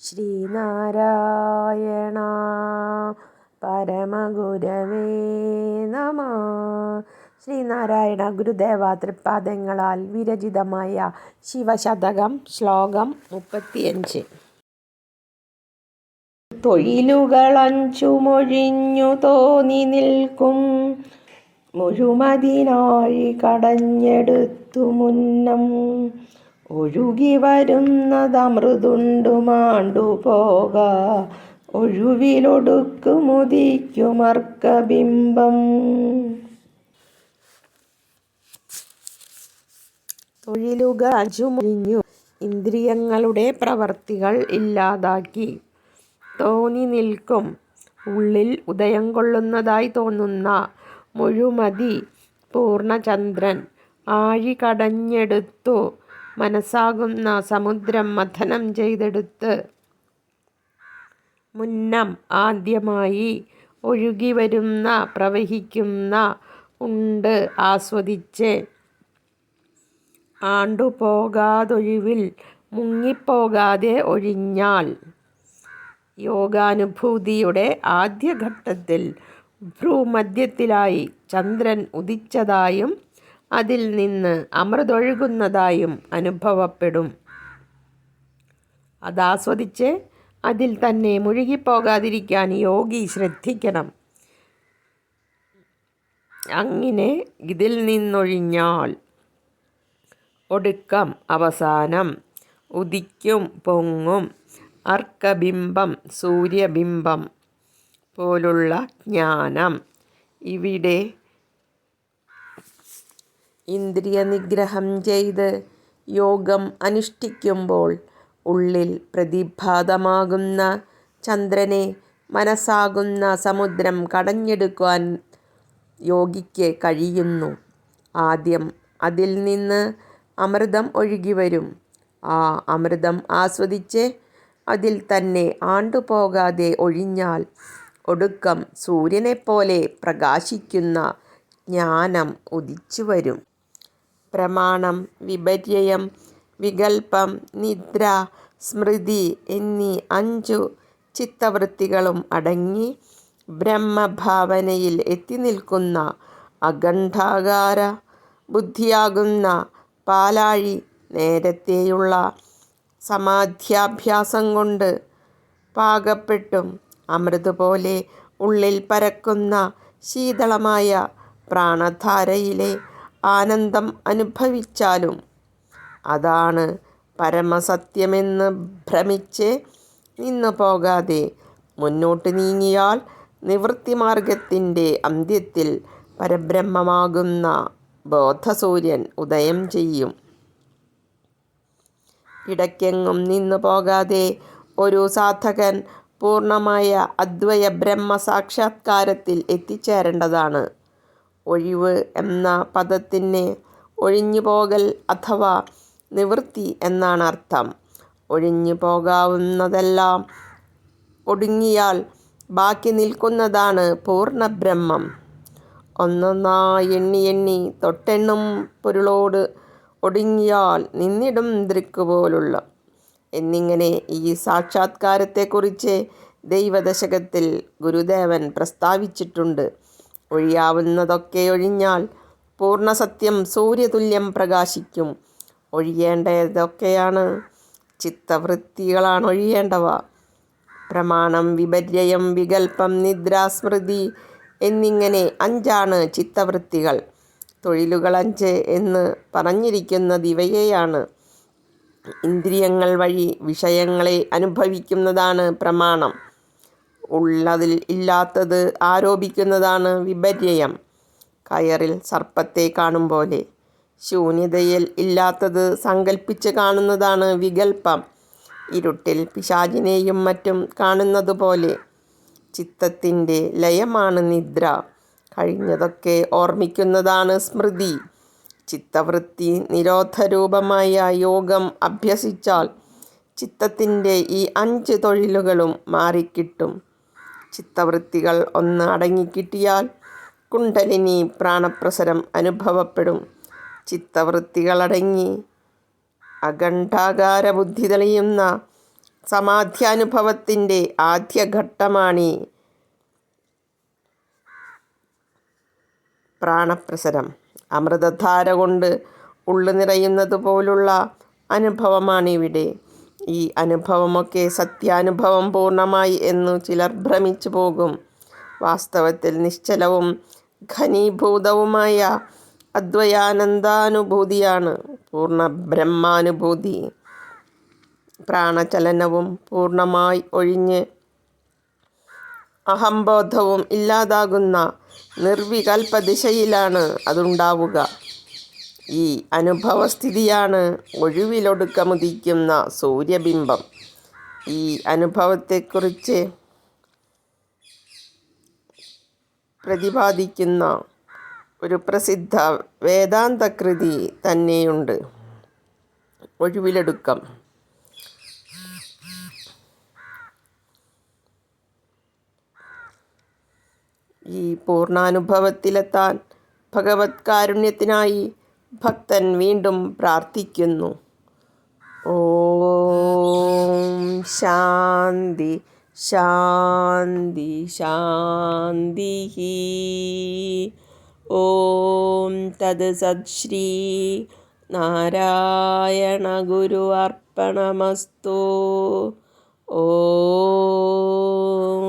ശ്രീനാരായണ പരമഗുരവേ നമ. ശ്രീനാരായണ ഗുരുദേവ തൃപ്പാദങ്ങളാൽ വിരചിതമായ ശിവശതകം ശ്ലോകം മുപ്പത്തിയഞ്ച്. തൊഴിലുകളഞ്ചു മൊഴിഞ്ഞു തോന്നി നിൽക്കും മുഴുമതിനാഴി കടഞ്ഞെടുത്തു മുന്നം. ഒഴുകി വരുന്നതമൃതുണ്ടു മാണ്ടുപോക ഒഴുവിലൊടുക്കു ഒഴുവിലൊടുക്കുമുദിക്കുമർക്കബിംബം തൊഴിലുക അജുമൊഴിഞ്ഞു. ഇന്ദ്രിയങ്ങളുടെ പ്രവർത്തികൾ ഇല്ലാതാക്കി. തോന്നി നിൽക്കും. ഉള്ളിൽ ഉദയം കൊള്ളുന്നതായി തോന്നുന്ന മുഴുമതി പൂർണചന്ദ്രൻ ആഴി കടഞ്ഞെടുത്തു മനസ്സാകുന്ന സമുദ്രം മഥനം ചെയ്തെടുത്ത്. മുന്നം ആദ്യമായി ഒഴുകി വരുന്ന പ്രവഹിക്കുന്ന ഉണ്ട് ആസ്വദിച്ച്. ആണ്ടുപോകാതൊഴിവിൽ മുങ്ങിപ്പോകാതെ ഒഴിഞ്ഞാൽ. യോഗാനുഭൂതിയുടെ ആദ്യഘട്ടത്തിൽ ഭ്രൂമധ്യത്തിലായി ചന്ദ്രൻ ഉദിച്ചതായും അതിൽ നിന്ന് അമൃതൊഴുകുന്നതായും അനുഭവപ്പെടും. അതാസ്വദിച്ച് അതിൽ തന്നെ മുഴുകിപ്പോകാതിരിക്കാൻ യോഗി ശ്രദ്ധിക്കണം. അങ്ങനെ ഇതിൽ നിന്നൊഴിഞ്ഞാൽ ഒടുക്കം അവസാനം ഉദിക്കും പൊങ്ങും അർക്കബിംബം സൂര്യബിംബം പോലുള്ള ജ്ഞാനം. ഇവിടെ ഇന്ദ്രിയ നിഗ്രഹം ചെയ്ത് യോഗം അനുഷ്ഠിക്കുമ്പോൾ ഉള്ളിൽ പ്രതിഭാതമാകുന്ന ചന്ദ്രനെ മനസ്സാകുന്ന സമുദ്രം കടഞ്ഞെടുക്കുവാൻ യോഗിക്ക് കഴിയുന്നു. ആദ്യം അതിൽ നിന്ന് അമൃതം ഒഴുകി വരും. ആ അമൃതം ആസ്വദിച്ച് അതിൽ തന്നെ ആണ്ടുപോകാതെ ഒഴിഞ്ഞാൽ ഒടുക്കം സൂര്യനെപ്പോലെ പ്രകാശിക്കുന്ന ജ്ഞാനം ഉദിച്ചു വരും പ്രമാണം വിപര്യം വികൽപ്പം നിദ്ര സ്മൃതി എന്നീ അഞ്ചു ചിത്തവൃത്തികളും അടങ്ങി ബ്രഹ്മഭാവനയിൽ എത്തി നിൽക്കുന്ന അഖണ്ഡാകാര ബുദ്ധിയാകുന്ന പാലാഴി നേരത്തെയുള്ള സമാധ്യാഭ്യാസം കൊണ്ട് പാകപ്പെട്ടും അമൃതുപോലെ ഉള്ളിൽ പരക്കുന്ന ശീതളമായ പ്രാണധാരയിലെ ആനന്ദം അനുഭവിച്ചാലും അതാണ് പരമസത്യമെന്ന് ഭ്രമിച്ച് നിന്നു പോകാതെ മുന്നോട്ട് നീങ്ങിയാൽ നിവൃത്തിമാർഗത്തിന്റെ അന്ത്യത്തിൽ പരബ്രഹ്മമാകുന്ന ബോധസൂര്യൻ ഉദയം ചെയ്യും. ഇടയ്ക്കെങ്ങും നിന്നു പോകാതെ ഒരു സാധകൻ പൂർണമായ അദ്വയ ബ്രഹ്മ സാക്ഷാത്കാരത്തിൽ എത്തിച്ചേരേണ്ടതാണ്. ഒഴിവ് എന്ന പദത്തിന് ഒഴിഞ്ഞു പോകൽ അഥവാ നിവൃത്തി എന്നാണ് അർത്ഥം. ഒഴിഞ്ഞു പോകാവുന്നതെല്ലാം ഒടുങ്ങിയാൽ ബാക്കി നിൽക്കുന്നതാണ് പൂർണ ബ്രഹ്മം ഒന്നൊന്നായി എണ്ണി എണ്ണി തൊട്ടെണ്ണും പൊരുളോട് ഒടുങ്ങിയാൽ നിന്നിടും ദൃക്കുപോലുള്ള എന്നിങ്ങനെ ഈ സാക്ഷാത്കാരത്തെക്കുറിച്ച് ദൈവദശകത്തിൽ ഗുരുദേവൻ പ്രസ്താവിച്ചിട്ടുണ്ട്. ഒഴിയാവുന്നതൊക്കെ ഒഴിഞ്ഞാൽ പൂർണസത്യം സൂര്യതുല്യം പ്രകാശിക്കും. ഒഴിയേണ്ടതൊക്കെയാണ് ചിത്തവൃത്തികളാണ് ഒഴിയേണ്ടവ. പ്രമാണം വിപര്യം വികൽപ്പം നിദ്രാസ്മൃതി എന്നിങ്ങനെ അഞ്ചാണ് ചിത്തവൃത്തികൾ. തൊഴിലുകൾ അഞ്ച് എന്ന് പറഞ്ഞിരിക്കുന്നത് ഇവയെയാണ് ഇന്ദ്രിയങ്ങൾ വഴി വിഷയങ്ങളെ അനുഭവിക്കുന്നതാണ് പ്രമാണം. ഉള്ളതിൽ ഇല്ലാത്തത് ആരോപിക്കുന്നതാണ് വിപര്യം കയറിൽ സർപ്പത്തെ കാണും പോലെ. ശൂന്യതയിൽ ഇല്ലാത്തത് സങ്കല്പിച്ച് കാണുന്നതാണ് വികൽപ്പം. ഇരുട്ടിൽ പിശാചിനെയും മറ്റും കാണുന്നത് പോലെ. ചിത്തത്തിന്റെ ലയമാണ് നിദ്ര. കഴിഞ്ഞതൊക്കെ ഓർമ്മിക്കുന്നതാണ് സ്മൃതി. ചിത്തവൃത്തി നിരോധരൂപമായ യോഗം അഭ്യസിച്ചാൽ ചിത്തത്തിന്റെ ഈ അഞ്ച് തൊഴിലുകളും മാറിക്കിട്ടും. ചിത്തവൃത്തികൾ ഒന്ന് അടങ്ങിക്കിട്ടിയാൽ കുണ്ടലിനി പ്രാണപ്രസരം അനുഭവപ്പെടും. ചിത്തവൃത്തികളടങ്ങി അഖണ്ഡാകാര ബുദ്ധി തെളിയുന്ന സമാധ്യാനുഭവത്തിന്റെ ആദ്യഘട്ടമാണ് പ്രാണപ്രസരം. അമൃതധാര കൊണ്ട് ഉള്ളു നിറയുന്നത് പോലുള്ള അനുഭവമാണിവിടെ ഈ അനുഭവമൊക്കെ സത്യാനുഭവം പൂർണമായി എന്നു ചിലർ ഭ്രമിച്ചു പോകും. വാസ്തവത്തിൽ നിശ്ചലവും ഘനീഭൂതവുമായ അദ്വയാനന്ദാനുഭൂതിയാണ് പൂർണ ബ്രഹ്മാനുഭൂതി. പ്രാണചലനവും പൂർണമായി ഒഴിഞ്ഞ് അഹംബോധവും ഇല്ലാതാകുന്ന നിർവികൽപ്പ ദിശയിലാണ് അതുണ്ടാവുക. ഈ അനുഭവസ്ഥിതിയാണ് ഒഴിവിലൊടുക്കമുദിക്കുന്ന സൂര്യബിംബം. ഈ അനുഭവത്തെക്കുറിച്ച് പ്രതിപാദിക്കുന്ന ഒരു പ്രസിദ്ധ വേദാന്തകൃതി തന്നെയുണ്ട്. ഒഴിവിലൊടുക്കം. ഈ പൂർണാനുഭവത്തിലെത്താൻ ഭഗവത് കാരുണ്യത്തിനായി ഭക്തൻ വീണ്ടും പ്രാർത്ഥിക്കുന്നു. ഓം ശാന്തി ശാന്തി ശാന്തി ഓം തത് സത്ശ്രീ നാരായണ ഗുരു അർപ്പണമസ്തു. ഓം